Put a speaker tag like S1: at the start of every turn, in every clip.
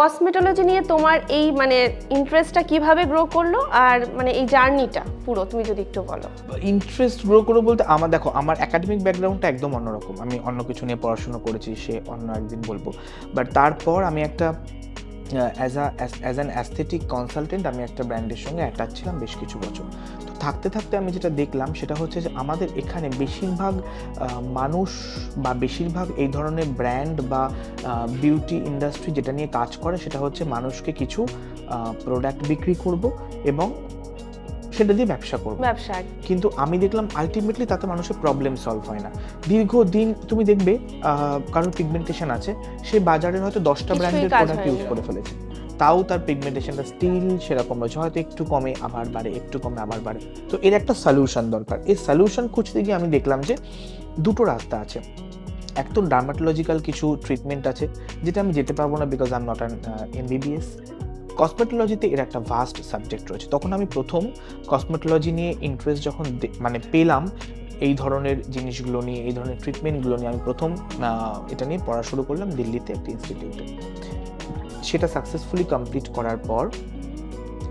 S1: Cosmetology নিয়ে তোমার এই মানে ইন্টারেস্টটা কীভাবে গ্রো করল? আর মানে এই জার্নিটা পুরো, তুমি যদি একটু বলো।
S2: ইন্টারেস্ট গ্রো করে বলতে আমার, দেখো, আমার একাডেমিক ব্যাকগ্রাউন্ডটা একদম অন্যরকম। আমি অন্য কিছু নিয়ে পড়াশোনা করেছি, সে অন্য একদিন বলব। বাট তারপর আমি একটা as a as an aesthetic consultant আমি একটা ব্র্যান্ডের সঙ্গে অ্যাটাচ ছিলাম বেশ কিছু বছর। তো থাকতে থাকতে আমি যেটা দেখলাম, সেটা হচ্ছে যে আমাদের এখানে বেশিরভাগ মানুষ বা বেশিরভাগ এই ধরনের ব্র্যান্ড বা বিউটি ইন্ডাস্ট্রি যেটা নিয়ে কাজ করে, সেটা হচ্ছে মানুষকে কিছু প্রোডাক্ট বিক্রি করব এবং সেটা দিয়ে ব্যবসা করব।
S1: ব্যবসা।
S2: কিন্তু আমি দেখলাম আলটিমেটলি তাতে মানুষের প্রবলেম সলভ হয় না। দীর্ঘদিন তুমি দেখবে কারোর পিগমেন্টেশন আছে সে বাজারের হয়তো দশটা ব্র্যান্ডের প্রোডাক্ট ইউজ করে ফেলেছে। তাও তার পিগমেন্টেশনটা স্টিল সেরকম রয়েছে। হয়তো একটু কমে আবার বাড়ে একটু কমে আবার বাড়ে। তো এর একটা সলিউশন দরকার। এই সলিউশন খুঁজতে গিয়ে আমি দেখলাম যে দুটো রাস্তা আছে। এক তো ডার্মাটোলজিক্যাল কিছু ট্রিটমেন্ট আছে যেটা আমি যেতে পারব না because I am not an MBBS কসমেটোলজিতে এর একটা ভাস্ট সাবজেক্ট রয়েছে। তখন আমি প্রথম কসমেটোলজি নিয়ে ইন্টারেস্ট যখন মানে পেলাম, এই ধরনের জিনিসগুলো নিয়ে, এই ধরনের ট্রিটমেন্টগুলো নিয়ে আমি প্রথম এটা নিয়ে পড়া শুরু করলাম দিল্লিতে একটি ইনস্টিটিউটে সেটা সাকসেসফুলি কমপ্লিট করার পর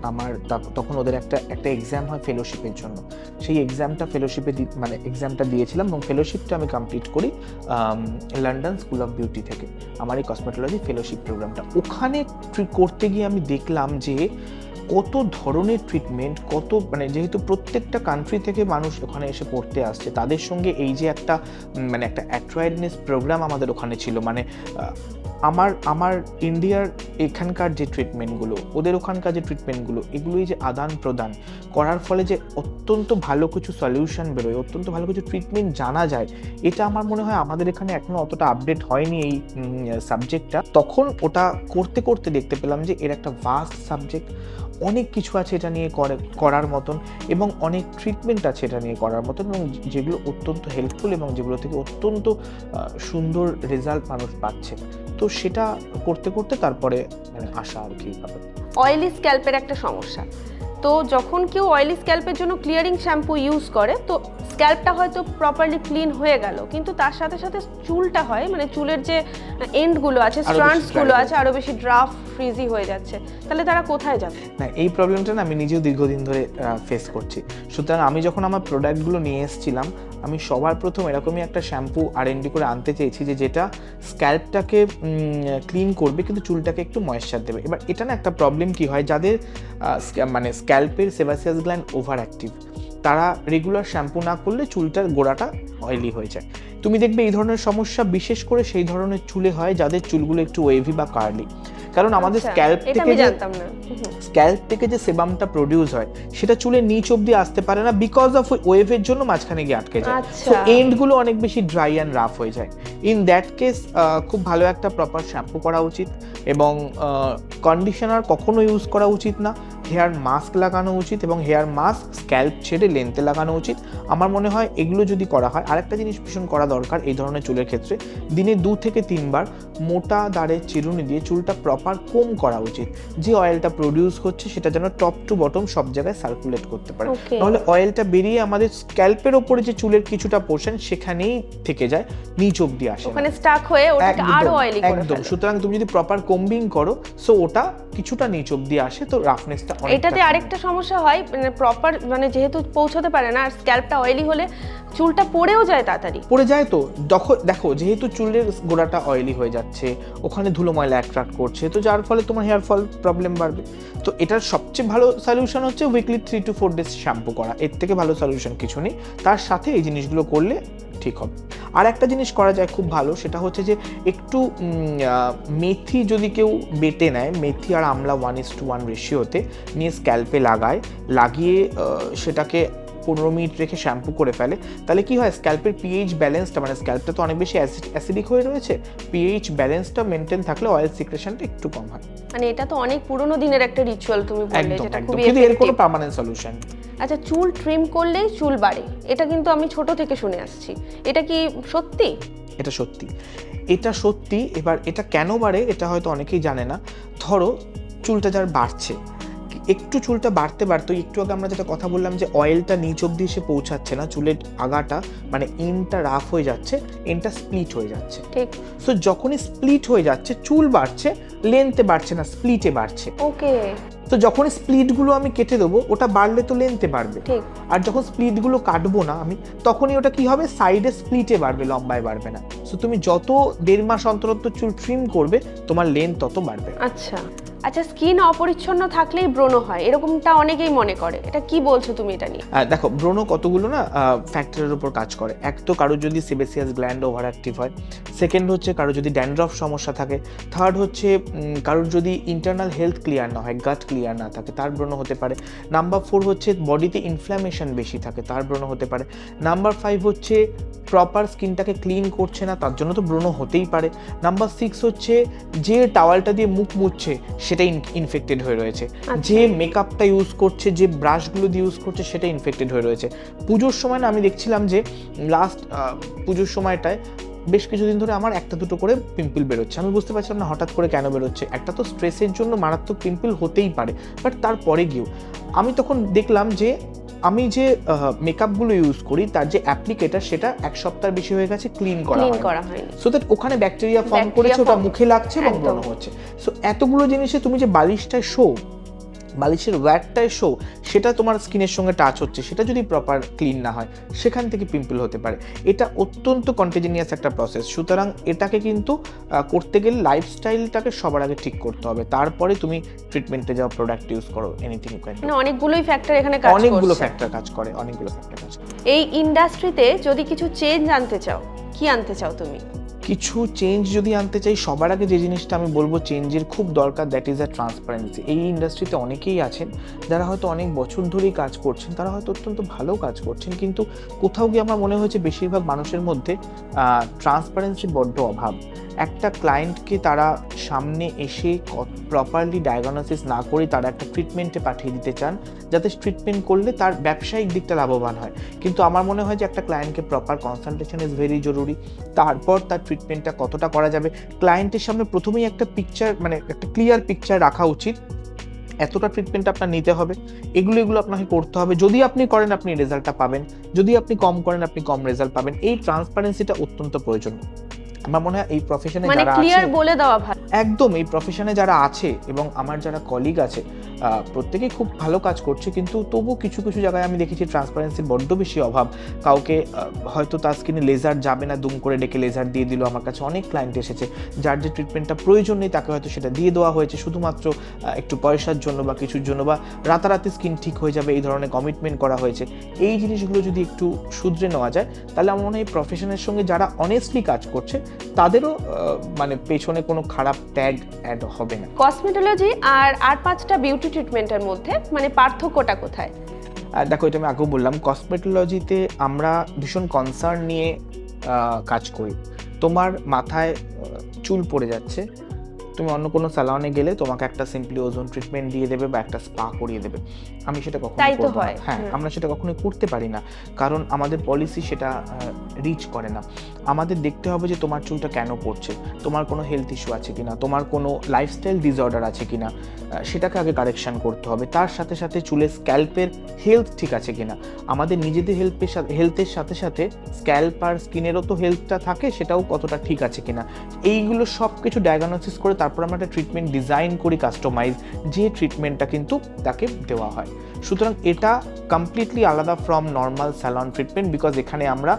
S2: আমার তখন ওদের একটা একটা এক্সাম হয় ফেলোশিপের জন্য। সেই এক্সামটা ফেলোশিপে মানে এক্সামটা দিয়েছিলাম এবং ফেলোশিপটা আমি কমপ্লিট করি লন্ডন স্কুল অফ বিউটি থেকে, আমার এই কসমেটোলজি ফেলোশিপ প্রোগ্রামটা ওখানে করতে গিয়ে আমি দেখলাম যে কত ধরনের ট্রিটমেন্ট কত মানে যেহেতু প্রত্যেকটা কান্ট্রি থেকে মানুষ ওখানে এসে পড়তে আসছে, তাদের সঙ্গে এই যে একটা মানে একটা অ্যাট্রাইডনেস প্রোগ্রাম আমাদের ওখানে ছিল। মানে আমার আমার ইন্ডিয়ার এখানকার যে ট্রিটমেন্টগুলো ওদের ওখানকার যে ট্রিটমেন্টগুলো এগুলোই যে আদান প্রদান করার ফলে যে অত্যন্ত ভালো কিছু সলিউশন বেরোয়, অত্যন্ত ভালো কিছু ট্রিটমেন্ট জানা যায়, এটা আমার মনে হয় আমাদের এখানে এখনও অতটা আপডেট হয়নি এই সাবজেক্টটা তখন ওটা করতে করতে দেখতে পেলাম যে এর একটা ভাস্ট সাবজেক্ট অনেক কিছু আছে এটা নিয়ে করে, করার মতন এবং অনেক ট্রিটমেন্ট আছে এটা নিয়ে করার মতন এবং যেগুলো অত্যন্ত হেল্পফুল এবং যেগুলো থেকে অত্যন্ত সুন্দর রেজাল্ট মানুষ পাচ্ছে। তো সেটা করতে করতে তারপরে মানে আসা আর কি
S1: অয়েলি স্ক্যাল্পের একটা সমস্যা। তো যখন কেউ অয়েলি স্ক্যাল্পের জন্য ক্লিয়ারিং শ্যাম্পু ইউজ করে, তো স্ক্যাল্পটা হয়তো প্রপারলি ক্লিন হয়ে গেল কিন্তু তার সাথে সাথে চুলটা হয় মানে চুলের যে এন্ডগুলো আছে স্ট্রান্ডসগুলো আছে আরও বেশি ড্রাফ ফ্রিজি হয়ে যাচ্ছে। তাহলে তারা কোথায় যাবে?
S2: না এই প্রবলেমটা না আমি নিজেও দীর্ঘদিন ধরে ফেস করছি। সুতরাং আমি যখন আমার প্রোডাক্টগুলো নিয়ে এসেছিলাম আমি সবার প্রথম এরকমই একটা শ্যাম্পু আর এন্ডি করে আনতে চেয়েছি যে যেটা স্ক্যাল্পটাকে ক্লিন করবে কিন্তু চুলটাকে একটু ময়েশ্চার দেবে। এবার এটা না একটা প্রবলেম কি হয়? যাদের মানে স্ক্যাল্পের সেবাসিয়াস গ্ল্যান্ড ওভার অ্যাক্টিভ তারা রেগুলার শ্যাম্পু না করলে চুলটার গোড়াটা অয়েলি হয়ে যায়। তুমি দেখবে এই ধরনের সমস্যা বিশেষ করে সেই ধরনের চুলে হয় যাদের চুলগুলো একটু ওয়েভি বা কার্লি কারণ আমাদের
S1: আচ্ছা,
S2: স্ক্যাল্প থেকে যে। স্ক্যাল্প থেকে যে সেবামটা প্রডিউস হয় সেটা চুলের নিচ অব্দি আসতে পারে না বিকজ অফ ওয়েভের জন্য মাঝখানে গিয়ে আটকে যায়।
S1: আচ্ছা।
S2: তো এন্ডগুলো অনেক বেশি ড্রাই অ্যান্ড রাফ হয়ে যায়। ইন দ্যাট কেস খুব ভালো একটা প্রপার শ্যাম্পু করা উচিত এবং কন্ডিশনার কখনো ইউজ করা উচিত না। হেয়ার মাস্ক লাগানো উচিত এবং হেয়ার মাস্ক স্ক্যাল্প ছেড়ে লেন্থে লাগানো উচিত। আমার মনে হয় এগুলো যদি করা হয় আরেকটা জিনিস ভীষণ করা দরকার এই ধরনের চুলের ক্ষেত্রে দিনে দু থেকে তিনবার মোটা দাঁড়ের চিরুনি দিয়ে চুলটা প্রপার কোম করা উচিত। যে অয়েলটা প্রডিউস হচ্ছে সেটা যেন টপ টু বটম সব জায়গায় সার্কুলেট করতে পারে. নাহলে অয়েলটা বেরিয়ে আমাদের স্ক্যাল্পের ওপরে যে চুলের কিছুটা পোর্শন সেখানেই থেকে যায় নিচ অব্দি আসে
S1: ওখানে স্টাক হয়ে ওটাকে আরও অয়েলি করে
S2: একদম। সুতরাং তুমি যদি প্রপার কম্বিং করো সো ওটা কিছুটা নিচ অব্দি আসে তো রাফনেসটা
S1: এটাতে আরেকটা সমস্যা হয় মানে প্রপার মানে যেহেতু পৌঁছাতে পারে না আর স্ক্যাল্পটা অয়েলি হলে চুলটা পড়েও যায় তাড়াতাড়ি।
S2: পড়ে যায় তো? দেখো দেখো যেহেতু চুলের গোড়াটা অয়েলি হয়ে যাচ্ছে ওখানে ধুলো ময়লা অ্যাট্রাক্ট করছে তো যার ফলে তোমার হেয়ার ফল প্রবলেম বাড়বে। তো এটার সবচেয়ে ভালো সলিউশন হচ্ছে weekly three to four days shampoo করা। এর থেকে ভালো সলিউশন কিছু নেই। তার সাথে এই জিনিসগুলো করলে ঠিক হবে। আর একটা জিনিস করা যায় খুব ভালো সেটা হচ্ছে যে একটু মেথি যদি কেউ বেটে নেয় মেথি আর আমলা ওয়ান ইস টু ওয়ান রেশিওতে নিয়ে স্ক্যাল্পে লাগায় লাগিয়ে সেটাকে পনেরো মিনিট রেখে শ্যাম্পু করে ফেলে তাহলে কি হয়? স্ক্যাল্পের পিএইচ ব্যালেন্সটা মানে স্ক্যাল্পটা তো অনেক বেশি অ্যাসিডিক হয়ে রয়েছে পিএইচ ব্যালেন্সটা মেনটেন থাকলে অয়েল সিক্রেশনটা একটু কম হয়।
S1: মানে এটা তো অনেক পুরনো দিনের একটা রিচুয়াল তুমি বললে যেটা খুবই
S2: এর কোনো পার্মানেন্ট সলিউশন
S1: আচ্ছা চুল ট্রিম করলেই চুল বাড়ে। এটা কিন্তু আমি ছোট থেকে শুনে আসছি। এটা কি সত্যি?
S2: এটা সত্যি। এটা সত্যি এবার এটা কেন বাড়ে এটা হয়তো অনেকেই জানে না। ধরো চুলটা যার বাড়ছে। একটু চুলটা বাড়তে বাড়তে একটু আগে আমরা যেটা কথা বললাম যে অয়েলটা নিচ অব্দি এসে পৌঁছাচ্ছে না চুলের আগাটা মানে এনটা রাফ হয়ে যাচ্ছে এনটা স্প্লিট হয়ে যাচ্ছে।
S1: ঠিক।
S2: সো যখনই স্প্লিট হয়ে যাচ্ছে চুল বাড়ছে লেন্থে বাড়ছে না স্প্লিটে বাড়ছে।
S1: ওকে
S2: তো যখন স্প্লিটগুলো আমি কেটে দেবো ওটা বাড়লে তো লেনতে বাড়বে।
S1: ঠিক।
S2: আর যখন স্প্লিটগুলো কাটবো না আমি তখনই ওটা কি হবে? সাইডে স্প্লিটে বাড়বে লম্বায় বাড়বে না। তো তুমি যত দেড় মাস অন্তর অন্তর চুল ট্রিম করবে তোমার লেন্থ তত বাড়বে।
S1: আচ্ছা। আচ্ছা স্কিন অপরিচ্ছন্ন থাকলেই ব্রণ হয়, এরকমটা অনেকেই মনে করে। এটা কি বলছো তুমি এটা নিয়ে?
S2: দেখো, ব্রণ কতগুলো না ফ্যাক্টরের উপর কাজ করে। এক তো কারোর যদি সেবেসিয়াস গ্ল্যান্ড ওভার অ্যাক্টিভ হয় সেকেন্ড হচ্ছে কারোর যদি ড্যান্ড্রফ সমস্যা থাকে থার্ড হচ্ছে কারোর যদি ইন্টারনাল হেলথ ক্লিয়ার না হয় গাট ক্লিয়ার না থাকে, তার ব্রণ হতে পারে। নাম্বার ফোর হচ্ছে বডিতে ইনফ্ল্যামেশন বেশি থাকে, তার ব্রণ হতে পারে। নাম্বার ফাইভ হচ্ছে প্রপার স্কিনটাকে ক্লিন করছে না, তার জন্য তো ব্রণ হতেই পারে। নাম্বার সিক্স হচ্ছে যে টাওয়ালটা দিয়ে মুখ মুছছে সেটা ইনফেক্টেড হয়ে রয়েছে। যে মেকআপটা ইউজ করছে যে ব্রাশগুলো দিয়ে ইউজ করছে সেটা ইনফেক্টেড হয়ে রয়েছে। পুজোর সময় না আমি দেখছিলাম যে লাস্ট পুজোর সময়টায় বেশ কিছুদিন ধরে আমার একটা দুটো করে পিম্পল বেরোচ্ছে। আমি বুঝতে পারছিলাম না হঠাৎ করে কেন বেরোচ্ছে। একটা তো স্ট্রেসের জন্য মারাত্মক পিম্পল হতেই পারে বাট তারপরে গিয়েও। আমি তখন দেখলাম যে আমি যে মেকআপগুলো ইউজ করি তার যে অ্যাপ্লিকেটার সেটা এক সপ্তাহ বেশি হয়ে গেছে ক্লিন করা
S1: ক্লিন করা হয়নি।
S2: সো দ্যাট ওখানে ব্যাকটেরিয়া ফর্ম করেছে ওটা মুখে লাগছে এবং। ব্রণ হচ্ছে। সো এতগুলো জিনিসে তুমি যে বালিশটা শো বালিশের ওয়্যারটায় শো সেটা তোমার স্কিনের সঙ্গে টাচ হচ্ছে সেটা যদি প্রপার ক্লিন না হয় সেখান থেকে পিম্পল হতে পারে। এটা অত্যন্ত কন্টিনিউয়াস একটা প্রসেস সুতরাং এটাকে কিন্তু করতে গেলে লাইফস্টাইলটাকে সবার আগে ঠিক করতে হবে। তারপরে তুমি ট্রিটমেন্টে যাও প্রোডাক্ট ইউজ করো এনিথিং
S1: মানে অনেকগুলোই ফ্যাক্টর এখানে কাজ
S2: অনেকগুলো ফ্যাক্টর কাজ করে অনেকগুলো ফ্যাক্টর কাজ করে।
S1: এই ইন্ডাস্ট্রিতে যদি কিছু চেঞ্জ আনতে চাও কি আনতে চাও তুমি?
S2: কিছু চেঞ্জ যদি আনতে চাই, সবার আগে যে জিনিসটা আমি বলব চেঞ্জের খুব দরকার দ্যাট ইজ আ ট্রান্সপারেন্সি এই ইন্ডাস্ট্রিতে অনেকেই আছেন, যারা হয়তো অনেক বছর ধরেই কাজ করছেন, তারা হয়তো অত্যন্ত ভালো কাজ করছেন, কিন্তু কোথাও গিয়ে আমার মনে হয়েছে বেশিরভাগ মানুষের মধ্যে ট্রান্সপারেন্সির বড্ড অভাব। একটা ক্লায়েন্টকে তারা সামনে এসে প্রপারলি ডায়াগনোসিস না করে তারা একটা ট্রিটমেন্টে পাঠিয়ে দিতে চান যাতে ট্রিটমেন্ট করলে তার ব্যবসায়িক দিকটা লাভবান হয়। কিন্তু আমার মনে হয় যে একটা ক্লায়েন্টকে প্রপার কনসালটেশন ইজ ভেরি জরুরি। তারপর তার ট্রিটমেন্টটা কতটা করা যাবে? ক্লায়েন্টের সামনে প্রথমেই একটা পিকচার মানে একটা ক্লিয়ার পিকচার রাখা উচিত। এতটা ট্রিটমেন্ট আপনার নিতে হবে। এগুলো এগুলো আপনাকে করতে হবে। যদি আপনি করেন আপনি রেজাল্টটা পাবেন। যদি আপনি কম করেন আপনি কম রেজাল্ট পাবেন। এই ট্রান্সপারেন্সিটা অত্যন্ত প্রয়োজন আমার মনে হয় এই প্রফেশনে
S1: মানে
S2: যারা
S1: ক্লিয়ার বলে দেওয়া ভালো।
S2: একদম এই প্রফেশনে যারা আছে এবং আমার যারা কলিগ আছে প্রত্যেকেই খুব ভালো কাজ করছে, কিন্তু তবু কিছু কিছু জায়গায় আমি দেখেছি ট্রান্সপারেন্সির বড্ড বেশি অভাব। কাউকে হয়তো তার স্কিনে লেজার যাবে না, দুম করে ডেকে লেজার দিয়ে দিল। আমার কাছে অনেক ক্লায়েন্ট এসেছে, যার যে ট্রিটমেন্টটা প্রয়োজন নেই, তাকে হয়তো সেটা দিয়ে দেওয়া হয়েছে। শুধুমাত্র একটু পয়সার জন্য বা কিছুর জন্য বা রাতারাতি স্কিন ঠিক হয়ে যাবে, এই ধরনের কমিটমেন্ট করা হয়েছে। এই জিনিসগুলো যদি একটু শুধরে নেওয়া যায়, তাহলে আমার মনে হয় প্রফেশনের সঙ্গে যারা অনেস্টলি কাজ করছে, তাদেরও মানে পেছনে কোনো খারাপ ট্যাগ অ্যাড হবে না।
S1: কসমেটোলজি আর আর পাঁচটা বিউটি ট্রিটমেন্টের মধ্যে মানে পার্থক্যটা কোথায়?
S2: দেখো এটা আমি আগেও বললাম কসমেটোলজিতে আমরা ভীষণ কনসার্ন নিয়ে কাজ করি। তোমার মাথায় চুল পড়ে যাচ্ছে তুমি অন্য কোনো স্যালনে গেলে তোমাকে একটা সিম্পলি ওজন ট্রিটমেন্ট দিয়ে দেবে বা একটা স্পা করিয়ে দেবে। আমি সেটা কখনো
S1: তো
S2: না।
S1: হয়,
S2: আমরা সেটা কখনোই করতে পারি না। কারণ আমাদের পলিসি সেটা রিচ করে না। আমাদের দেখতে হবে যে তোমার চুলটা কেন পড়ছে তোমার কোনো হেলথ ইস্যু আছে কিনা তোমার কোনো লাইফস্টাইল ডিসঅর্ডার আছে কিনা সেটাকে আগে কারেকশন করতে হবে। তার সাথে সাথে চুলের স্ক্যাল্পের হেলথ ঠিক আছে কিনা। আমাদের নিজেদের হেল্পের সাথে হেলথের সাথে সাথে স্ক্যাল্প আর স্কিনেরও তো হেলথটা থাকে সেটাও কতটা ঠিক আছে কিনা। এইগুলো সব কিছু ডায়াগনোসিস করে তারপর আমরা একটা ট্রিটমেন্ট ডিজাইন করি কাস্টমাইজ যে ট্রিটমেন্টটা কিন্তু তাকে দেওয়া হয়। সুতরাং এটা কমপ্লিটলি আলাদা from normal salon treatment because এখানে আমরা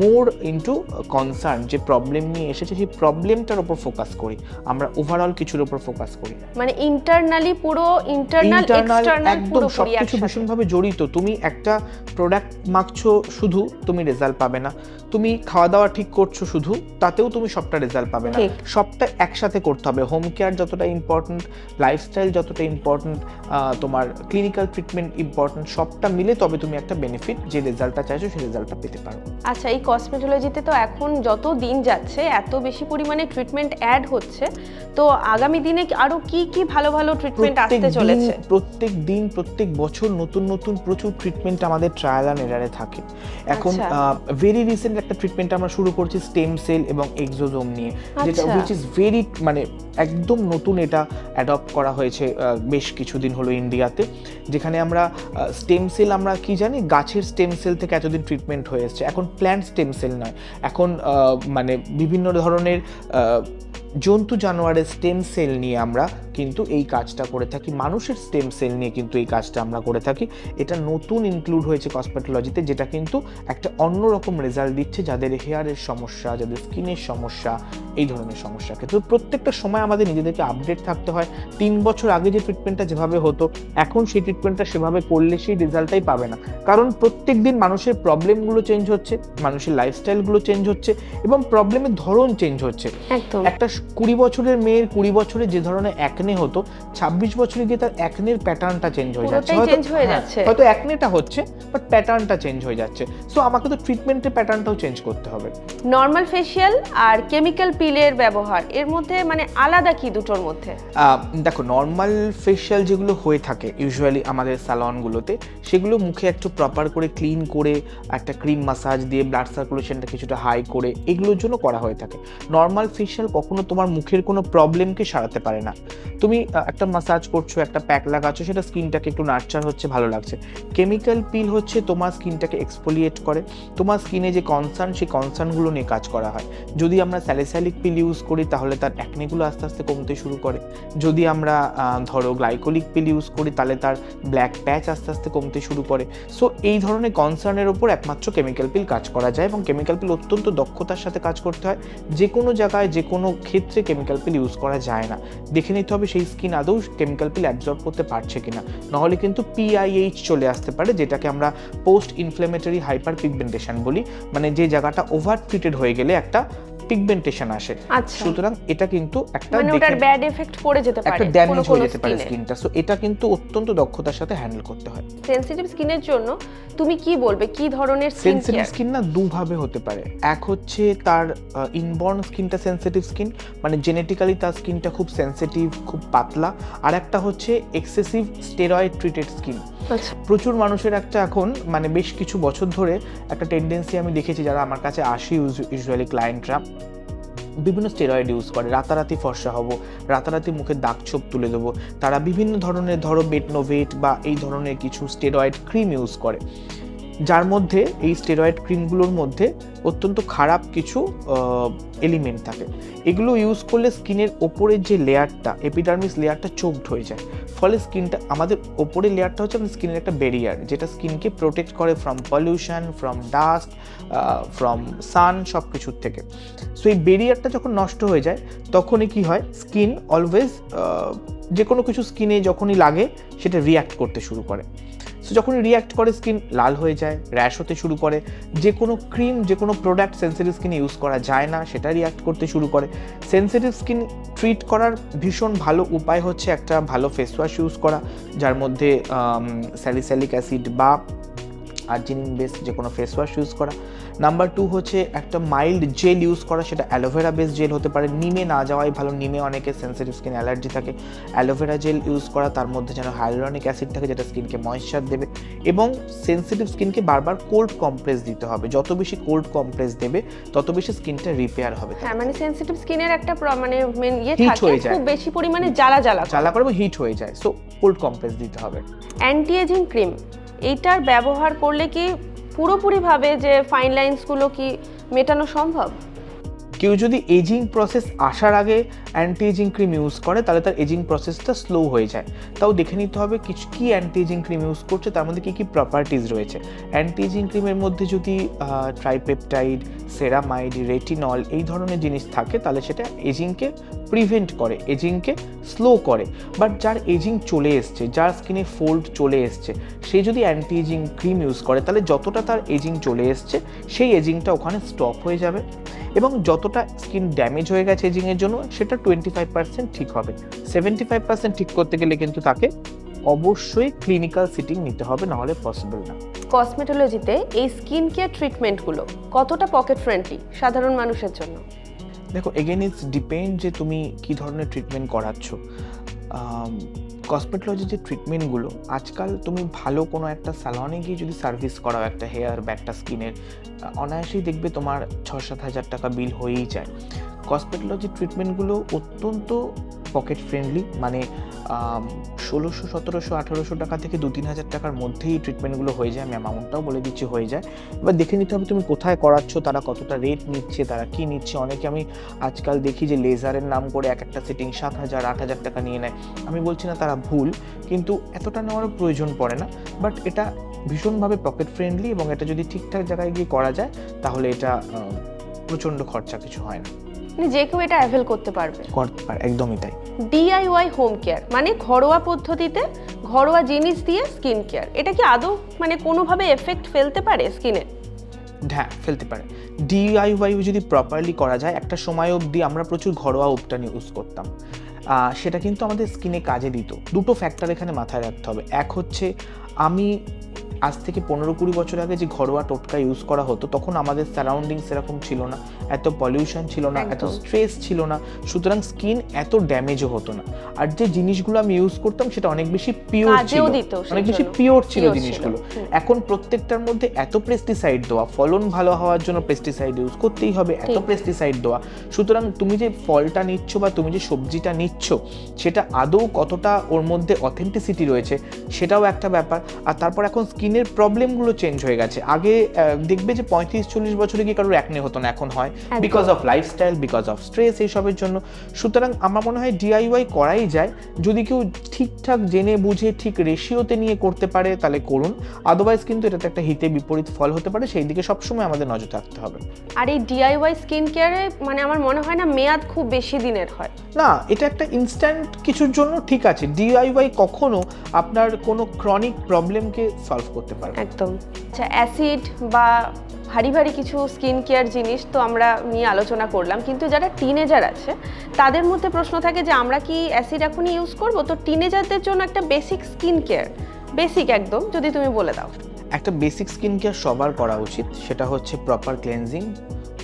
S2: মোর ইন্টু কনসার্ন যে প্রবলেম নিয়ে এসেছে সেই প্রবলেমটার ওপর ফোকাস করি। আমরা ওভারঅল কিছুর ওপর ফোকাস করি
S1: মানে ইন্টারনালি পুরো ইন্টারনাল এক্সটার্নাল
S2: একদম সবকিছু ভীষণভাবে জড়িত। তুমি একটা প্রোডাক্ট মাখছো শুধু তুমি রেজাল্ট পাবে না। তুমি খাওয়া দাওয়া ঠিক করছ শুধু তাতেও তুমি সবটা রেজাল্ট পাবে না। সবটা একসাথে করতে হবে। হোম কেয়ার যতটা ইম্পর্ট্যান্ট লাইফস্টাইল যতটা ইম্পর্ট্যান্ট তোমার ক্লিনিক্যাল ট্রিটমেন্ট ইম্পর্ট্যান্ট সবটা মিলে তবে তুমি একটা বেনিফিট যে রেজাল্টটা চাইছো সেই রেজাল্টটা পেতে পারো।
S1: আচ্ছা এই কসমেটোলজিতে তো এখন যত দিন যাচ্ছে এত বেশি পরিমাণে ট্রিটমেন্ট অ্যাড হচ্ছে। তো আগামী দিনে আরও কি কি ভালো ভালো ট্রিটমেন্ট আসতে চলেছে?
S2: প্রত্যেক দিন প্রত্যেক বছর নতুন নতুন প্রচুর ট্রিটমেন্ট আমাদের ট্রায়াল অ্যান্ড এরারে থাকে। এখন
S1: আচ্ছা।
S2: ভেরি রিসেন্ট একটা ট্রিটমেন্ট আমরা শুরু করছি স্টেম সেল এবং এক্সোজোম নিয়ে যেটা। হুইচ ইজ ভেরি মানে একদম নতুন এটা অ্যাডপ্ট করা হয়েছে বেশ কিছুদিন হলো ইন্ডিয়াতে যেখানে আমরা স্টেম সেল আমরা কি জানি গাছের স্টেম সেল থেকে এতদিন ট্রিটমেন্ট হয়ে এসছে এখন প্ল্যান্ট স্টেম সেল নয় এখন মানে বিভিন্ন ধরনের জন্তু জানোয়ারের স্টেম সেল নিয়ে আমরা কিন্তু এই কাজটা করে থাকি। মানুষের স্টেম সেল নিয়ে কিন্তু এই কাজটা আমরা করে থাকি। এটা নতুন ইনক্লুড হয়েছে কসমেটোলজিতে যেটা কিন্তু একটা অন্যরকম রেজাল্ট দিচ্ছে যাদের হেয়ারের সমস্যা যাদের স্কিনের সমস্যা এই ধরনের সমস্যা। তো প্রত্যেকটা সময় আমাদের নিজেদেরকে আপডেট থাকতে হয়। তিন বছর আগে যে ট্রিটমেন্টটা যেভাবে হতো এখন সেই ট্রিটমেন্টটা সেভাবে করলে সেই রেজাল্টটাই পাবে না। কারণ প্রত্যেক দিন মানুষের প্রবলেমগুলো চেঞ্জ হচ্ছে মানুষের লাইফস্টাইলগুলো চেঞ্জ হচ্ছে এবং প্রবলেমের ধরন চেঞ্জ হচ্ছে। একটা কুড়ি বছরের মেয়ের কুড়ি বছরে যে ধরনের একনে হতো ছাব্বিশ বছরে গিয়ে তার একনের প্যাটার্নটা চেঞ্জ হয়ে যাচ্ছে। হয়তো-
S1: change হয়ে
S2: হ্যাঁ,
S1: যাচ্ছে।
S2: হয়তো একনেটা হচ্ছে বাট প্যাটার্নটা চেঞ্জ হয়ে যাচ্ছে। সো আমাকে তো ট্রিটমেন্টের প্যাটার্নটাও চেঞ্জ করতে হবে।
S1: নর্মাল ফেশিয়াল আর কেমিক্যাল পিলের ব্যবহার এর মধ্যে মানে আলাদা কি দুটোর মধ্যে?
S2: দেখো নর্মাল ফেশিয়াল যেগুলো হয়ে থাকে ইউজুয়ালি আমাদের স্যালনগুলোতে সেগুলো মুখে একটু প্রপার করে ক্লিন করে একটা ক্রিম মাসাজ দিয়ে ব্লাড সার্কুলেশনটা কিছুটা হাই করে এগুলোর জন্য করা হয়ে থাকে। নর্মাল ফেশিয়াল কখনো তোমার মুখের কোনো প্রবলেমকে সারাতে পারে না। তুমি একটা মাসাজ করছ, একটা প্যাক লাগাচ্ছ, সেটা স্কিনটাকে একটু নার্চার হচ্ছে, ভালো লাগছে। কেমিক্যাল পিল হচ্ছে, তোমার স্কিনটাকে এক্সফোলিয়েট করে। তোমার স্কিনে যে কনসার্ন সেই কনসার্নগুলো নিয়ে কাজ করা হয়। যদি আমরা স্যালিসাইলিক পিল ইউজ করি, তাহলে তার অ্যাকনেগুলো আস্তে আস্তে কমতে শুরু করে। যদি আমরা ধরো গ্লাইকোলিক পিল ইউজ করি, তাহলে তার ব্ল্যাক প্যাচ আস্তে আস্তে কমতে শুরু করে। সো এই ধরনের কনসার্নের ওপর একমাত্র কেমিক্যাল পিল কাজ করা যায় এবং কেমিক্যাল পিল অত্যন্ত দক্ষতার সাথে কাজ করতে হয়। যে কোনো জায়গায় যে কোনো ক্ষেত্রে কেমিক্যাল পিল ইউজ করা যায় না। দেখে নিতে হবে সেই স্কিন আদৌ কেমিক্যাল পিল অ্যাবজর্ব করতে পারছে কিনা? নাহলে কিন্তু পিআইএইচ চলে আসতে পারে, যেটাকে আমরা পোস্ট ইনফ্লেমেটরি হাইপার পিগমেন্টেশন বলি। মানে যে জায়গাটা ওভার ট্রিটেড হয়ে গেলে একটা পিগমেন্টেশন আসে।
S1: আচ্ছা।
S2: সুতরাং এটা কিন্তু একটা
S1: মানে ওটার ব্যাড এফেক্ট পড়ে যেতে পারে
S2: একটা ড্যামেজ হয়ে যেতে পারে স্কিনটা সো এটা কিন্তু অত্যন্ত দক্ষতার সাথে হ্যান্ডেল করতে হয়।
S1: সেনসিটিভ স্কিনের জন্য তুমি কি বলবে? কি ধরনের স্কিন
S2: সেনসিটিভ স্কিন না দুভাবে হতে পারে। এক হচ্ছে তার ইনবর্ন স্কিনটা সেনসিটিভ স্কিন মানে জেনেটিক্যালি তার স্কিনটা খুব সেনসিটিভ খুব পাতলা। আর একটা হচ্ছে এক্সেসিভ স্টেরয়েড ট্রিটেড স্কিন প্রচুর মানুষের একটা এখন মানে বেশ কিছু বছর ধরে একটা টেন্ডেন্সি আমি দেখেছি যারা আমার কাছে আসে ইউজুয়ালি ক্লায়েন্টরা বিভিন্ন স্টেরয়েড ইউজ করে, রাতারাতি ফর্সা হব, রাতারাতি মুখে দাগ ছোপ তুলে দেবো। তারা বিভিন্ন ধরনের, ধরো বেটনোভেট বা এই ধরনের কিছু স্টেরয়েড ক্রিম ইউজ করে। যার মধ্যে এই স্টেরয়েড ক্রিমগুলোর মধ্যে অত্যন্ত খারাপ কিছু এলিমেন্ট থাকে। এগুলো ইউজ করলে স্কিনের ওপরের যে লেয়ারটা এপিডার্মিস লেয়ারটা চোকড হয়ে যায়। ফলে স্কিনটা, আমাদের ওপরের লেয়ারটা হচ্ছে আমাদের স্কিনের একটা ব্যারিয়ার যেটা স্কিনকে প্রোটেক্ট করে from pollution from dust from sun সব কিছুর থেকে। সো এই ব্যারিয়ারটা যখন নষ্ট হয়ে যায়, তখনই কি হয়? স্কিন অলওয়েজ যে কোনো কিছু স্কিনে যখনই লাগে, সেটা রিয়্যাক্ট করতে শুরু করে। সো যখনই রিয়্যাক্ট করে স্কিন লাল হয়ে যায় র্যাশ হতে শুরু করে, যে কোনো ক্রিম যে কোনো প্রোডাক্ট সেন্সিটিভ স্কিনে ইউজ করা যায় না, সেটা রিয়্যাক্ট করতে শুরু করে। সেন্সিটিভ স্কিন ট্রিট করার ভীষণ ভালো উপায় হচ্ছে একটা ভালো ফেস ওয়াশ ইউজ করা, যার মধ্যে স্যালিস্যালিক অ্যাসিড বা আর্জিনিন বেস যে কোনো ফেস ওয়াশ ইউজ করা। নাম্বার টু হচ্ছে একটা মাইল্ড জেল ইউজ করা সেটা অ্যালোভেরা বেস জেল হতে পারে। নিমে না যাওয়াই ভালো নিমে অনেকের সেন্সিটিভ স্কিন অ্যালার্জি থাকে। অ্যালোভেরা জেল ইউজ করা তার মধ্যে যেন হাইলোরনিক অ্যাসিড থাকে যেটা স্কিনকে ময়েশ্চার দেবে। এবং সেন্সিটিভ স্কিনকে বারবার কোল্ড কমপ্রেস দিতে হবে। যত বেশি কোল্ড কমপ্রেস দেবে তত বেশি স্কিনটা রিপেয়ার হবে
S1: হ্যাঁ মানে সেনসিটিভ স্কিনের একটা মানে মেন ইয়ে থাকে
S2: হয়ে যায়।
S1: খুব বেশি পরিমাণে জ্বালা জ্বালা
S2: জ্বালা করে হিট হয়ে যায়। সো কোল্ড কমপ্রেস দিতে হবে।
S1: অ্যান্টি এজিং ক্রিম এইটার ব্যবহার করলে কি পুরোপুরিভাবে যে ফাইন লাইন্সগুলো কি মেটানো সম্ভব?
S2: কেউ যদি এজিং প্রসেস আসার আগে অ্যান্টি এজিং ক্রিম ইউজ করে, তাহলে তার এজিং প্রসেসটা স্লো হয়ে যায়। তাও দেখে নিতে হবে কিছু কী অ্যান্টি এজিং ক্রিম ইউজ করছে, তার মধ্যে কী কী প্রপার্টিজ রয়েছে। অ্যান্টি এজিং ক্রিমের মধ্যে যদি ট্রাইপেপটাইড সেরামাইড রেটিনল এই ধরনের জিনিস থাকে, তাহলে সেটা এজিংকে প্রিভেন্ট করে এজিংকে স্লো করে। বাট যার এজিং চলে এসছে, যার স্কিনে ফোল্ড চলে এসছে, সে যদি অ্যান্টি এজিং ক্রিম ইউজ করে, তাহলে যতটা তার এজিং চলে এসছে, সেই এজিংটা ওখানে স্টপ হয়ে যাবে। এবং যতটা স্কিন ড্যামেজ হয়ে গেছে এজিংয়ের জন্য সেটা টোয়েন্টি ফাইভ পার্সেন্ট ঠিক হবে। সেভেন্টি ফাইভ পার্সেন্ট ঠিক করতে গেলে কিন্তু তাকে অবশ্যই ক্লিনিক্যাল সিটিং নিতে হবে নাহলে পসিবল না।
S1: কসমেটোলজিতে এই স্কিন কেয়ার ট্রিটমেন্টগুলো কতটা পকেট ফ্রেন্ডলি সাধারণ মানুষের জন্য?
S2: দেখো এগেন ইটস ডিপেন্ড যে তুমি কি ধরনের ট্রিটমেন্ট করাচ্ছ। কসমেটোলজির যে ট্রিটমেন্টগুলো আজকাল তুমি ভালো কোনো একটা স্যালনে গিয়ে যদি সার্ভিস করাও একটা হেয়ার বা একটা স্কিনের অনায়াসেই দেখবে তোমার ছ সাত হাজার টাকা বিল হয়েই যায়। কসমেটোলজি ট্রিটমেন্টগুলো অত্যন্ত পকেট ফ্রেন্ডলি মানে ষোলোশো, সতেরোশো, আঠারোশো টাকা থেকে দু তিন হাজার টাকার মধ্যেই ট্রিটমেন্টগুলো হয়ে যায়। আমি অ্যামাউন্টটাও বলে দিচ্ছি হয়ে যায়। এবার দেখে নিতে হবে তুমি কোথায় করাচ্ছ, তারা কতটা রেট নিচ্ছে, তারা কি নিচ্ছে। অনেকে আমি আজকাল দেখি যে লেজারের নাম করে এক একটা সেটিং সাত হাজার, আট হাজার টাকা নিয়ে নেয়। আমি বলছি না তারা ভুল, কিন্তু এতটা নেওয়ারও প্রয়োজন পড়ে না। বাট এটা ভীষণভাবে পকেট ফ্রেন্ডলি এবং এটা যদি ঠিকঠাক জায়গায় গিয়ে করা যায়, তাহলে এটা প্রচণ্ড খরচা কিছু হয় না।
S1: মানে যে কেউ এটা অ্যাভেল করতে পারবে।
S2: করতে পারে একদমই তাই।
S1: ডিআইওয়াই হোম কেয়ার মানে ঘরোয়া পদ্ধতিতে ঘরোয়া জিনিস দিয়ে স্কিন কেয়ার এটা কি আদৌ মানে কোনোভাবে এফেক্ট ফেলতে পারে স্কিনে
S2: হ্যাঁ ফেলতে পারে। ডিআইওয়াই যদি প্রপারলি করা যায় একটা সময় অবধি আমরা প্রচুর ঘরোয়া উপটান ইউজ করতাম। সেটা কিন্তু আমাদের স্কিনে কাজে দিত। দুটো ফ্যাক্টর এখানে মাথায় রাখতে হবে। এক হচ্ছে আমি আজ থেকে পনেরো কুড়ি বছর আগে যে ঘরোয়া টোটকা ইউজ করা হতো তখন আমাদের সারাউন্ডিং সেরকম ছিল না এত পলিউশন ছিল না এত স্ট্রেস ছিল না সুতরাং স্কিন এত ড্যামেজও হতো না। আর যে জিনিসগুলো আমি ইউজ করতাম সেটা অনেক বেশি পিওর ছিল। অনেক বেশি পিওর ছিল জিনিসগুলো। এখন প্রত্যেকটার মধ্যে এত পেস্টিসাইড দেওয়া ফলন ভালো হওয়ার জন্য পেস্টিসাইড ইউজ করতেই হবে এত পেস্টিসাইড দেওয়া। সুতরাং তুমি যে ফলটা নিচ্ছ বা তুমি যে সবজিটা নিচ্ছ সেটা আদৌ কতটা ওর মধ্যে অথেন্টিসিটি রয়েছে সেটাও একটা ব্যাপার। আর তারপর এখন স্কিনের প্রবলেমগুলো চেঞ্জ হয়ে গেছে। আগে দেখবে যে পঁয়ত্রিশ চল্লিশ বছরে গিয়ে কারোর অ্যাকনে হতো না এখন হয়। Because of lifestyle because of stress এইসবের জন্য। সুতরাং আমার মনে হয় ডিআইওয়াই করাই যায়। যদি কেউ ঠিকঠাক জেনে বুঝে ঠিক রেশিওতে নিয়ে করতে পারে তাহলে করুন। আদারওয়াইজ কিন্তু এটাতে একটা হিতে বিপরীত ফল হতে পারে। সেই দিকে সবসময় আমাদের নজর রাখতে হবে।
S1: আর এই ডিআইওয়াই স্কিন কেয়ারে মানে আমার মনে হয় না মেয়াদ খুব বেশি দিনের হয়।
S2: না এটা একটা ইনস্ট্যান্ট কিছুর জন্য ঠিক আছে। ডিআইওয়াই কখনো আপনার কোনো ক্রনিক প্রবলেমকে সলভ করতে পারবে। না।
S1: একদম। আচ্ছা অ্যাসিড বা ভারী ভারী কিছু স্কিন কেয়ার জিনিস তো আমরা নিয়ে আলোচনা করলাম কিন্তু যারা টিনেজার আছে তাদের মধ্যে প্রশ্ন থাকে যে আমরা কি অ্যাসিড এখনই ইউজ করব? তো টিনেজারদের জন্য একটা বেসিক স্কিন কেয়ার বেসিক একদম যদি তুমি বলে দাও।
S2: একটা বেসিক স্কিন কেয়ার সবার করা উচিত সেটা হচ্ছে প্রপার ক্লেনজিং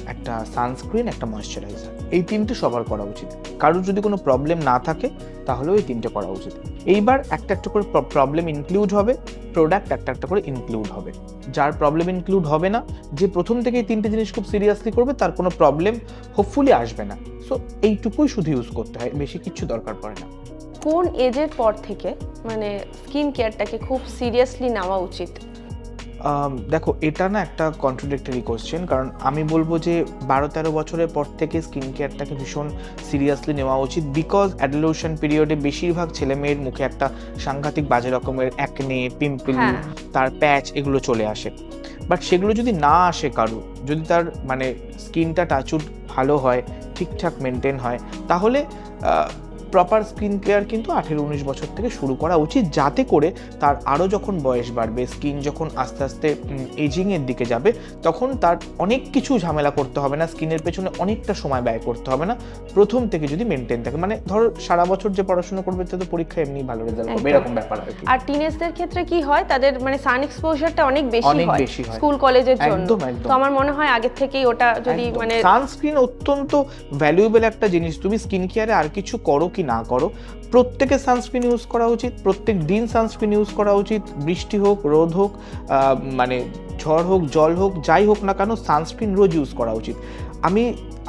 S2: একটা সানস্ক্রিন একটা ময়শ্চারাইজার এই তিনটে সবার করা উচিত। কারোর যদি কোনো প্রবলেম না থাকে তাহলেও এই তিনটে করা উচিত। এইবার একটা একটা করে প্রবলেম ইনক্লুড হবে প্রোডাক্ট একটা একটা করে ইনক্লুড হবে। যার প্রবলেম ইনক্লুড হবে না, যে প্রথম থেকেই তিনটে জিনিস খুব সিরিয়াসলি করবে, তার কোনো প্রবলেম হোপফুলি আসবে না। সো এইটুকুই শুধু ইউজ করতে হয়, বেশি কিছু দরকার পড়ে না।
S1: কোন এজের পর থেকে মানে স্কিন কেয়ারটাকে খুব সিরিয়াসলি নেওয়া উচিত?
S2: দেখো এটা না একটা কন্ট্রোডিক্টরি কোশ্চেন কারণ আমি বলব যে বারো তেরো বছরের পর থেকে স্কিন কেয়ারটাকে ভীষণ সিরিয়াসলি নেওয়া উচিত বিকজ অ্যাডলোশন পিরিয়ডে বেশিরভাগ ছেলে মেয়ের মুখে একটা সাংঘাতিক বাজে রকমের অ্যাকনে পিম্পল। তার প্যাচ এগুলো চলে আসে বাট সেগুলো যদি না আসে কারু যদি তার মানে স্কিনটা টাচুট ভালো হয় ঠিকঠাক মেনটেন হয় তাহলে প্রপার স্কিন কেয়ার কিন্তু আঠেরো উনিশ বছর থেকে শুরু করা উচিত যাতে করে তার আরও যখন বয়স বাড়বে স্কিন যখন আস্তে আস্তে এজিংয়ের দিকে যাবে তখন তার অনেক কিছু ঝামেলা করতে হবে না স্কিনের পেছনে অনেকটা সময় ব্যয় করতে হবে না। প্রথম থেকে যদি মেনটেন থাকে মানে ধরো সারা বছর যে পড়াশোনা করবে তো পরীক্ষা এমনি ভালো রেজাল্ট করবে এরকম ব্যাপার আর
S1: আর টিনেজদের ক্ষেত্রে কি হয় তাদের মানে সান এক্সপোজারটা অনেক বেশি
S2: অনেক
S1: হয়
S2: বেশি হয়।
S1: স্কুল কলেজের জন্য। তো আমার মনে হয় আগের থেকেই ওটা যদি মানে
S2: সানস্ক্রিন অত্যন্ত ভ্যালুয়েবল একটা জিনিস। তুমি স্কিন কেয়ারে আর কিছু করো কি না করো, প্রত্যেকে সানস্ক্রিন ইউজ করা উচিত, প্রত্যেক দিন সানস্ক্রিন ইউজ করা উচিত, বৃষ্টি হোক, রোদ হোক মানে ঝড় হোক, জল হোক, যাই হোক না কেন সানস্ক্রিন রোজ ইউজ করা উচিত। আমি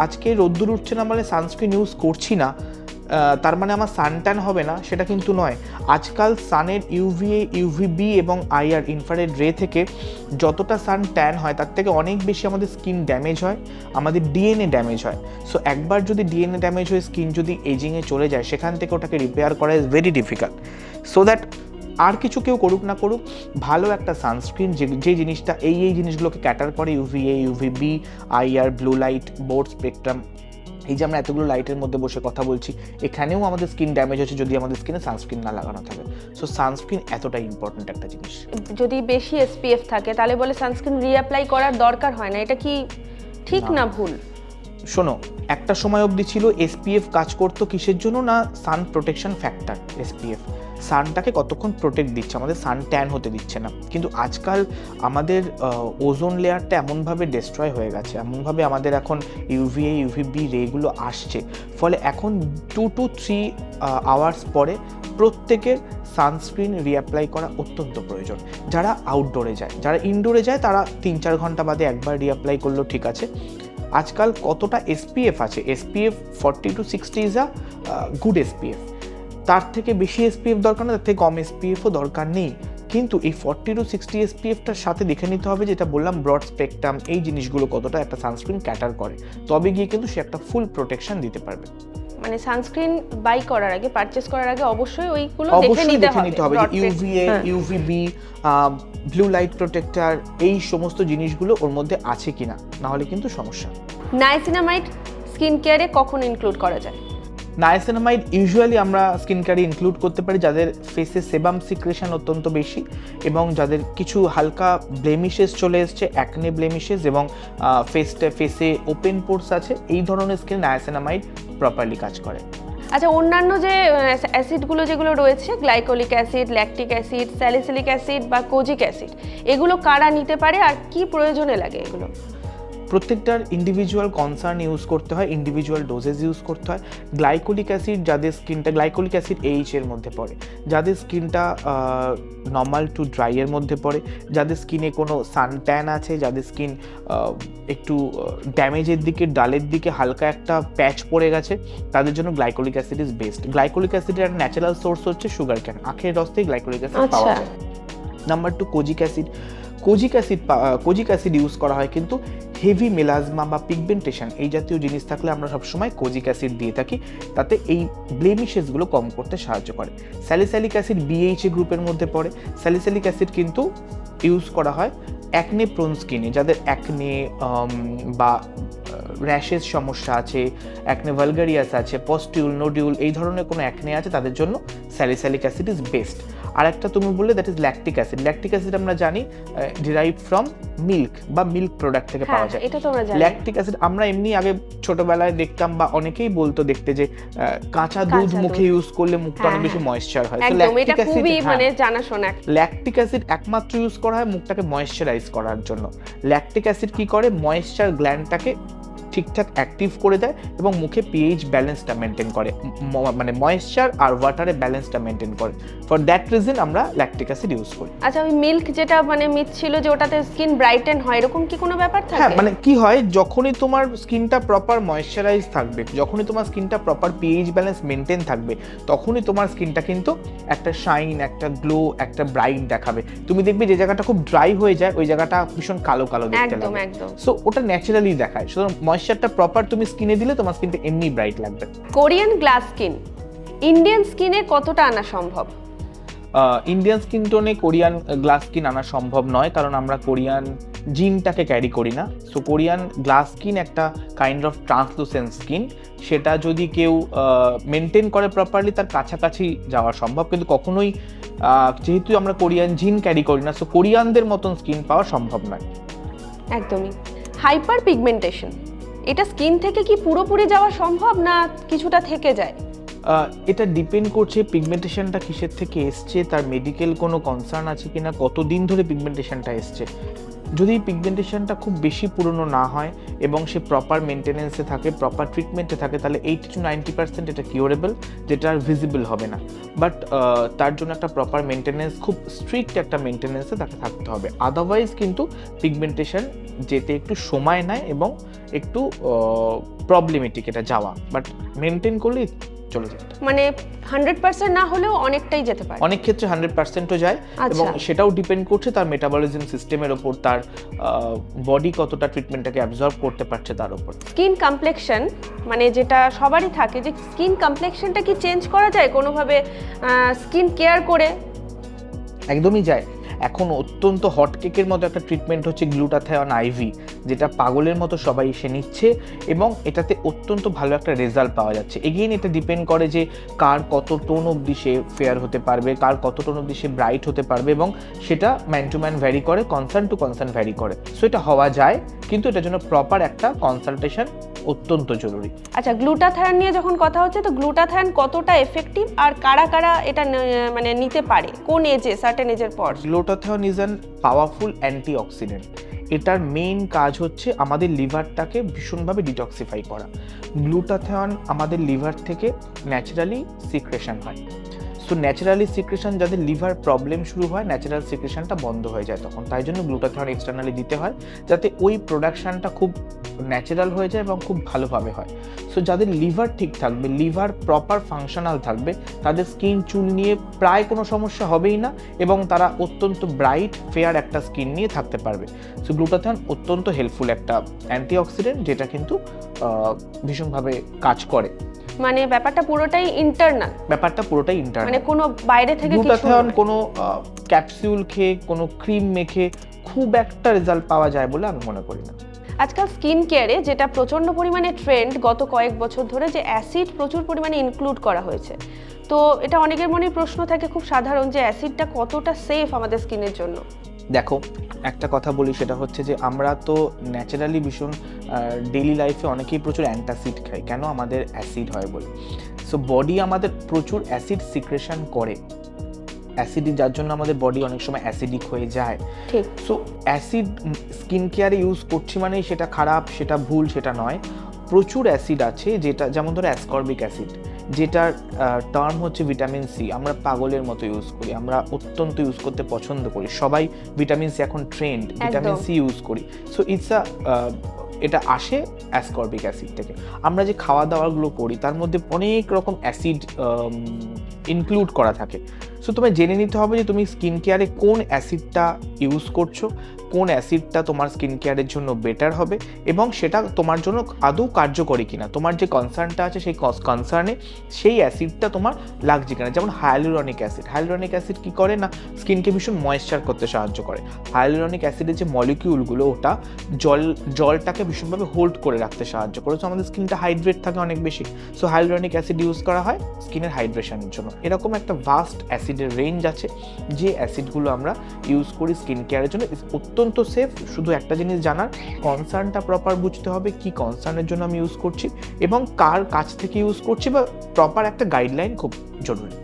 S2: আজকে রোদ্দুর উঠছে না মানে সানস্ক্রিন ইউজ করছি না তার মানে আমার সানট্যান হবে না, সেটা কিন্তু নয়। আজকাল সানের ইউভিএ ইউভিবি এবং আইআর ইনফ্রারেড রে থেকে যতটা সান ট্যান হয়, তার থেকে অনেক বেশি আমাদের স্কিন ড্যামেজ হয়, আমাদের ডিএনএ ড্যামেজ হয়। সো একবার যদি ডিএনএ ড্যামেজ হয়ে স্কিন যদি এজিংয়ে চলে যায়, সেখান থেকে ওটাকে রিপেয়ার করা is very difficult so that আর কিছু কেউ করুক না করুক, ভালো একটা সানস্ক্রিন যে যে জিনিসটা, এই এই জিনিসগুলোকে ক্যাটার করে UVA UVB IR blue light broad spectrum এই যে আমরা এতগুলো লাইটের মধ্যে বসে কথা বলছি এখানেও আমাদের স্কিন ড্যামেজ হচ্ছে যদি আমাদের স্কিনে সানস্ক্রিন না লাগানো থাকে। সো সানস্ক্রিন এতটাই ইম্পর্টেন্ট একটা জিনিস।
S1: যদি বেশি এসপিএফ থাকে তাহলে বলে সানস্ক্রিন রিঅ্যাপ্লাই করার দরকার হয় না। এটা কি ঠিক
S2: না।
S1: না ভুল?
S2: শোনো একটা সময় অবধি ছিল এসপিএফ কাজ করতো কিসের জন্য না সান প্রোটেকশন ফ্যাক্টর এসপিএফ সানটাকে কতক্ষণ প্রোটেক্ট দিচ্ছে? আমাদের সান ট্যান হতে দিচ্ছে না। কিন্তু আজকাল আমাদের ওজোন লেয়ারটা এমনভাবে ডিস্ট্রয় হয়ে গেছে, এমনভাবে আমাদের এখন ইউভিএ ইউভিবি রেগুলো আসছে। ফলে এখন টু টু থ্রি আওয়ার্স পরে প্রত্যেকের সানস্ক্রিন রিঅ্যাপ্লাই করা অত্যন্ত প্রয়োজন। যারা আউটডোরে যায়, যারা ইনডোরে যায়, তারা তিন চার ঘণ্টা বাদে একবার রিঅ্যাপ্লাই করলেও ঠিক আছে। আজকাল কতটা এসপিএফ আছে? SPF forty to sixty is a good SPF তার থেকে বেশি এসপিএফ দরকার না তার থেকে কম এসপিএফও দরকার নেই। কিন্তু এই ফর্টি টু সিক্সটি এসপিএফটার সাথে দেখে নিতে হবে যেটা বললাম ব্রড স্পেকট্রাম এই জিনিসগুলো কতটা একটা সানস্ক্রিন ক্যাটার করে। তবে গিয়ে কিন্তু সে একটা ফুল প্রোটেকশন দিতে পারবে।
S1: মানে সানস্ক্রিন বাই করার আগে পারচেস করার আগে অবশ্যই ওইগুলো দেখে
S2: অবশ্যই
S1: নিতে
S2: দেখে নিতে হবে যে UVA. UVB blue light protector এই সমস্ত জিনিসগুলো ওর মধ্যে আছে কিনা না হলে কিন্তু সমস্যা।
S1: নাইসিনামাইড স্কিন কেয়ারে কখন ইনক্লুড করা যায়?
S2: নায়াসিনামাইড ইউজুয়ালি আমরা স্কিন কেয়ারে ইনক্লুড করতে পারি যাদের ফেসে সেবাম সিক্রেশন অত্যন্ত বেশি এবং যাদের কিছু হালকা ব্লেমিশেস চলে এসছে অ্যাকনে ব্লেমিশেস এবং ফেসটা ফেসে ওপেন পোর্স আছে, এই ধরনের স্কিন নায়াসেনামাইড প্রপারলি কাজ করে।
S1: আচ্ছা অন্যান্য যে অ্যাসিডগুলো যেগুলো রয়েছে glycolic acid lactic acid salicylic acid বা কোজিক অ্যাসিড এগুলো কারা নিতে পারে আর কি প্রয়োজনে লাগে এগুলো?
S2: প্রত্যেকটার ইন্ডিভিজুয়াল কনসার্ন ইউজ করতে হয় ইন্ডিভিজুয়াল ডোজেস ইউজ করতে হয়। গ্লাইকোলিক অ্যাসিড যাদের স্কিনটা গ্লাইকোলিক অ্যাসিড এইচ এর মধ্যে পড়ে যাদের স্কিনটা নর্মাল টু ড্রাই এর মধ্যে পড়ে যাদের স্কিনে কোনো সান ট্যান আছে যাদের স্কিন একটু ড্যামেজের দিকে ডালের দিকে হালকা একটা প্যাচ পড়ে গেছে তাদের জন্য glycolic acid is best glycolic অ্যাসিডের একটা ন্যাচারাল সোর্স হচ্ছে সুগার ক্যান আখের রস থেকে গ্লাইকোলিক অ্যাসিড পাওয়া
S1: আচ্ছা।
S2: যায়। Number two kojic acid kojic acid kojic acid use করা হয় কিন্তু হেভি মেলাজমা বা পিগমেন্টেশন এই জাতীয় জিনিস থাকলে আমরা সবসময় কোজিক অ্যাসিড দিয়ে থাকি, তাতে এই ব্লেমিশেসগুলো কম করতে সাহায্য করে। স্যালিস্যালিক অ্যাসিড বিএইচএ গ্রুপের মধ্যে পড়ে। স্যালিস্যালিক অ্যাসিড কিন্তু ইউজ করা হয় অ্যাকনে প্রোন স্কিনে যাদের অ্যাকনে বা র্যাশেস সমস্যা আছে অ্যাকনে ভালগারিয়াস আছে পস্টিউল নোডিউল এই ধরনের কোনো অ্যাকনে আছে, তাদের জন্য স্যালিস্যালিক অ্যাসিড ইজ বেস্ট আর একটা তুমি বললে that is lactic acid lactic acid আমরা জানি ডিরাইভ ফ্রম মিল্ক বা মিল্ক প্রোডাক্ট থেকে
S1: হ্যাঁ
S2: পাওয়া যায়।
S1: এটা তো আমরা জানি।
S2: ল্যাকটিক অ্যাসিড আমরা এমনি আগে ছোটবেলায় দেখতাম বা অনেকেই বলতো দেখতে যে কাঁচা দুধ মুখে ইউজ করলে মুখটা অনেক
S1: হ্যাঁ,
S2: বেশি
S1: হ্যাঁ।
S2: ময়েশ্চার হয়।
S1: একদম এটা খুবই মানে জানাশোনা।
S2: ল্যাকটিক অ্যাসিড একমাত্র ইউজ করা হয় মুখটাকে ময়েশ্চারাইজ করার জন্য। ল্যাকটিক অ্যাসিড কি করে? ময়েশ্চার গ্ল্যান্ডটাকে ঠিকঠাক অ্যাক্টিভ করে দেয় এবং মুখে পিএইচ ব্যালেন্সটা মেনটেন করে মানে ময়েশ্চার আর ওয়াটারে ব্যালেন্সটা মেনটেন করে। ফর দ্যাট রিজন আমরা ল্যাকটিক অ্যাসিড ইউজ করি।
S1: আচ্ছা ওই মিল্ক যেটা মানে মিথ ছিল যে ওটাতে স্কিন ব্রাইটেন হয় এরকম কি কোনো ব্যাপার থাকে?
S2: হ্যাঁ মানে কি হয় যখনই তোমার স্কিনটা প্রপার ময়েশ্চারাইজ থাকবে যখনই তোমার স্কিনটা প্রপার পিএইচ ব্যালেন্স মেনটেন থাকবে তখনই তোমার স্কিনটা কিন্তু একটা শাইন একটা গ্লো একটা ব্রাইট দেখাবে। তুমি দেখবে যে জায়গাটা খুব ড্রাই হয়ে যায় ওই জায়গাটা ভীষণ কালো কালো দেখতে
S1: একদম
S2: লাগে।
S1: একদম।
S2: সো ওটা ন্যাচারালি দেখায়। সুতরাং ময়েশ্চারটা প্রপার তুমি স্কিনে দিলে তোমার স্কিনটা এমনি ব্রাইট লাগবে।
S1: কোরিয়ান গ্লাস স্কিন ইন্ডিয়ান স্কিনে কতটা আনা সম্ভব?
S2: ইন্ডিয়ান স্কিন টোনে কোরিয়ান গ্লাস স্কিন আনা সম্ভব নয় কারণ আমরা কোরিয়ান জিনটাকে ক্যারি করি না। সো কোরিয়ান গ্লাস স্কিন একটা কাইন্ড অফ ট্রান্সলুসেন্ট স্কিন সেটা যদি কেউ মেনটেন করে প্রপারলি তার কাছাকাছি যাওয়া সম্ভব। কিন্তু কখনোই যেহেতু আমরা কোরিয়ান জিন ক্যারি করি না সো কোরিয়ানদের মতন স্কিন পাওয়া সম্ভব নয়।
S1: একদমই। হাইপার পিগমেন্টেশন এটা স্কিন থেকে কি পুরোপুরি যাওয়া সম্ভব না কিছুটা থেকে যায়?
S2: এটা ডিপেন্ড করছে পিগমেন্টেশনটা কিসের থেকে এসছে, তার মেডিকেল কোনো কনসার্ন আছে কিনা, কতদিন ধরে পিগমেন্টেশনটা এসছে। যদি পিগমেন্টেশনটা খুব বেশি পুরনো না হয় এবং সে প্রপার মেনটেনেন্সে থাকে প্রপার ট্রিটমেন্টে থাকে, তাহলে এইটি টু নাইনটি পার্সেন্ট এটা কিউরেবল যেটা আর ভিজিবল হবে না। বাট তার জন্য একটা প্রপার মেনটেনেন্স খুব স্ট্রিক্ট একটা মেনটেনেন্সে তাকে থাকতে হবে। আদারওয়াইজ কিন্তু পিগমেন্টেশন যেতে একটু সময় নেয় এবং একটু প্রবলেমেটিক এটা যাওয়া। বাট মেনটেন করলেই চলে যায়।
S1: মানে হান্ড্রেড পার্সেন্ট না হলেও অনেকটাই যেতে পারে।
S2: অনেক ক্ষেত্রে হান্ড্রেড পার্সেন্টও যায় এবং
S1: আচ্ছা।
S2: সেটাও ডিপেন্ড করছে তার মেটাবলিজম সিস্টেমের ওপর তার বডি কতটা ট্রিটমেন্টটাকে অ্যাবজর্ব করতে পারছে তার উপর
S1: স্কিন কমপ্লেকশন মানে যেটা সবারই থাকে যে স্কিন কমপ্লেকশনটা কি চেঞ্জ করা যায় কোনোভাবে স্কিন কেয়ার করে?
S2: একদমই যায়। এখন অত্যন্ত হট কেকের মতো একটা ট্রিটমেন্ট হচ্ছে গ্লুটাথায়ন আইভি যেটা পাগলের মতো সবাই এসে নিচ্ছে এবং এটাতে অত্যন্ত ভালো একটা রেজাল্ট পাওয়া যাচ্ছে। এগেইন এটা ডিপেন্ড করে যে কার কত টোন অবধি সে ফেয়ার হতে পারবে কার কত টোন অবধি সে ব্রাইট হতে পারবে এবং সেটা ম্যান টু ম্যান ভ্যারি করে কনসার্ন টু কনসার্ন ভ্যারি করে। সো এটা হওয়া যায় কিন্তু এটার জন্য প্রপার একটা কনসালটেশন অত্যন্ত জরুরি।
S1: আচ্ছা গ্লুটাথায়ন নিয়ে যখন কথা হচ্ছে তো গ্লুটাথায়ন কতটা এফেক্টিভ আর কারা কারা এটা মানে নিতে পারে? কোন এজে সার্টেন এজের পর?
S2: Glutathione is an powerful antioxidant এটার মেইন কাজ হচ্ছে আমাদের লিভারটাকে ভীষণভাবে ডিটক্সিফাই করা। গ্লুটাথিয়ন আমাদের লিভার থেকে ন্যাচারালি সিক্রেশন হয়। সো ন্যাচারালি সিক্রেশন যাদের লিভার প্রবলেম শুরু হয় ন্যাচারাল সিক্রেশনটা বন্ধ হয়ে যায় তখন। তাই জন্য গ্লুটাথিয়ন এক্সটার্নালি দিতে হয়, যাতে ওই প্রোডাকশনটা খুব ন্যাচারাল হয়ে যায় এবং খুব ভালোভাবে হয়। সো যাদের লিভার ঠিক থাকবে লিভার প্রপার ফাংশনাল থাকবে, তাদের স্কিন চুল নিয়ে প্রায় কোনো সমস্যা হবেই না এবং তারা অত্যন্ত ব্রাইট ফেয়ার একটা স্কিন নিয়ে থাকতে পারবে। সো গ্লুটাথিয়ন অত্যন্ত হেল্পফুল একটা অ্যান্টিঅক্সিডেন্ট যেটা কিন্তু ভীষণভাবে কাজ করে।
S1: মানে ব্যাপারটা পুরোটাই ইন্টারনাল
S2: ব্যাপারটা পুরোটাই ইন্টারনাল
S1: মানে কোনো বাইরে থেকে কিছু
S2: গ্লুটাথিয়ন। কোনো ক্যাপসিউল খেয়ে কোনো ক্রিম মেখে খুব একটা রেজাল্ট পাওয়া যায় বলে আমি মনে করি না।
S1: আজকাল স্কিন কেয়ারে যেটা প্রচণ্ড পরিমাণে ট্রেন্ড গত কয়েক বছর ধরে যে অ্যাসিড প্রচুর পরিমাণে ইনক্লুড করা হয়েছে। তো এটা অনেকের মনে প্রশ্ন থাকে খুব সাধারণ যে অ্যাসিডটা কতটা সেফ আমাদের স্কিনের জন্য।
S2: দেখো একটা কথা বলি সেটা হচ্ছে যে আমরা তো ন্যাচারালি ভীষণ ডেইলি লাইফে অনেকেই প্রচুর অ্যান্টাসিড খাই। কেন? আমাদের অ্যাসিড হয় বলে। সো বডি আমাদের প্রচুর অ্যাসিড সিক্রেশন করে। অ্যাসিডি যার জন্য আমাদের বডি অনেক সময় অ্যাসিডিক হয়ে যায়।
S1: ঠিক।
S2: সো অ্যাসিড স্কিন কেয়ারে ইউজ করছি মানেই সেটা খারাপ সেটা ভুল সেটা নয়। প্রচুর অ্যাসিড আছে যেটা যেমন ধরো অ্যাসকর্বিক অ্যাসিড যেটার টার্ম হচ্ছে ভিটামিন সি আমরা পাগলের মতো ইউজ করি আমরা অত্যন্ত ইউজ করতে পছন্দ করি। সবাই ভিটামিন সি এখন ট্রেন্ড ভিটামিন সি ইউজ করি। সো ইটস আ এটা আসে অ্যাসকর্বিক অ্যাসিড থেকে। আমরা যে খাওয়া দাওয়াগুলো করি তার মধ্যে অনেক রকম অ্যাসিড ইনক্লুড করা থাকে। সো তোমায় জেনে নিতে হবে যে তুমি স্কিন কেয়ারে কোন অ্যাসিডটা ইউজ করছ, কোন অ্যাসিডটা তোমার স্কিন কেয়ারের জন্য বেটার হবে এবং সেটা তোমার জন্য আদৌ কার্যকরী কিনা। তোমার যে কনসার্নটা আছে সেই কনসার্নে সেই অ্যাসিডটা তোমার লাগছে কিনা। যেমন হায়ালুরনিক অ্যাসিড হায়ালুরনিক অ্যাসিড কী করে না? স্কিনকে ভীষণ ময়েশ্চার করতে সাহায্য করে। হায়ালুরনিক অ্যাসিডের যে মলিকিউলগুলো ওটা জল জলটাকে ভীষণভাবে হোল্ড করে রাখতে সাহায্য করে। সো আমাদের স্কিনটা হাইড্রেট থাকে অনেক বেশি। সো হায়ালুরনিক অ্যাসিড ইউজ করা হয় স্কিনের হাইড্রেশনের জন্য। এরকম একটা ভাস্ট অ্যাসিডের রেঞ্জ আছে, যে অ্যাসিডগুলো আমরা ইউজ করি স্কিন কেয়ারের জন্য অত্যন্ত সেফ শুধু একটা জিনিস জানার কনসার্নটা প্রপার বুঝতে হবে, কি কনসার্নের জন্য আমি ইউজ করছি এবং কার কাছ থেকে ইউজ করছি বা প্রপার একটা গাইডলাইন খুব জরুরি।